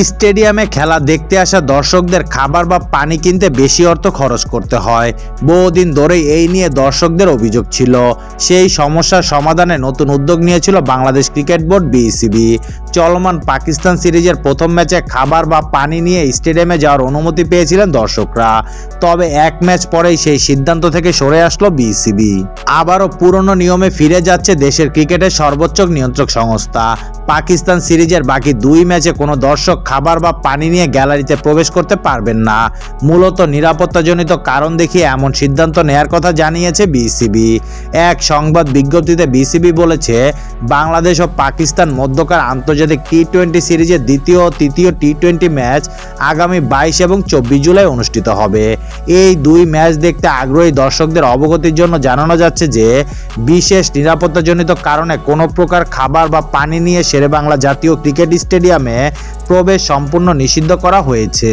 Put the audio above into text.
স্টেডিয়ামে খেলা দেখতে আসা দর্শকদের খাবার বা পানি কিনতে বেশি অর্থ খরচ করতে হয়। বহুদিন ধরেই এই নিয়ে দর্শকদের অভিযোগ ছিল। সেই সমস্যার সমাধানে নতুন উদ্যোগ নিয়েছিল বাংলাদেশ ক্রিকেট বোর্ড বিসিবি চলমান পাকিস্তান সিরিজের প্রথম ম্যাচে খাবার বা পানি নিয়ে স্টেডিয়ামে যাওয়ার অনুমতি পেয়েছিলেন দর্শকরা। তবে এক ম্যাচ পরেই সেই সিদ্ধান্ত থেকে সরে আসলো বিসিবি আবারও পুরনো নিয়মে ফিরে যাচ্ছে দেশের ক্রিকেটের সর্বোচ্চ নিয়ন্ত্রক সংস্থা। পাকিস্তান সিরিজের বাকি দুই ম্যাচে কোনো দর্শক খাবার বা পানি নিয়ে গ্যালারিতে প্রবেশ করতে পারবেন না। মূলত নিরাপত্তাজনিত কারণ দেখিয়ে এমন সিদ্ধান্ত নেয়ার কথা জানিয়েছে বিসিবি। এক সংবাদ বিজ্ঞপ্তিতে বিসিবি বলেছে, বাংলাদেশ ও পাকিস্তান মধ্যকার আন্তর্জাতিক টি টোয়েন্টি সিরিজের দ্বিতীয় ও তৃতীয় টি টোয়েন্টি ম্যাচ আগামী বাইশ এবং চব্বিশ জুলাই অনুষ্ঠিত হবে। এই দুই ম্যাচ দেখতে আগ্রহী দর্শকদের অবগতির জন্য জানানো যাচ্ছে যে, বিশেষ নিরাপত্তাজনিত কারণে কোনো প্রকার খাবার বা পানি নিয়ে শেরেবাংলা জাতীয় ক্রিকেট স্টেডিয়ামে প্রবেশ সম্পূর্ণ নিষিদ্ধ করা হয়েছে।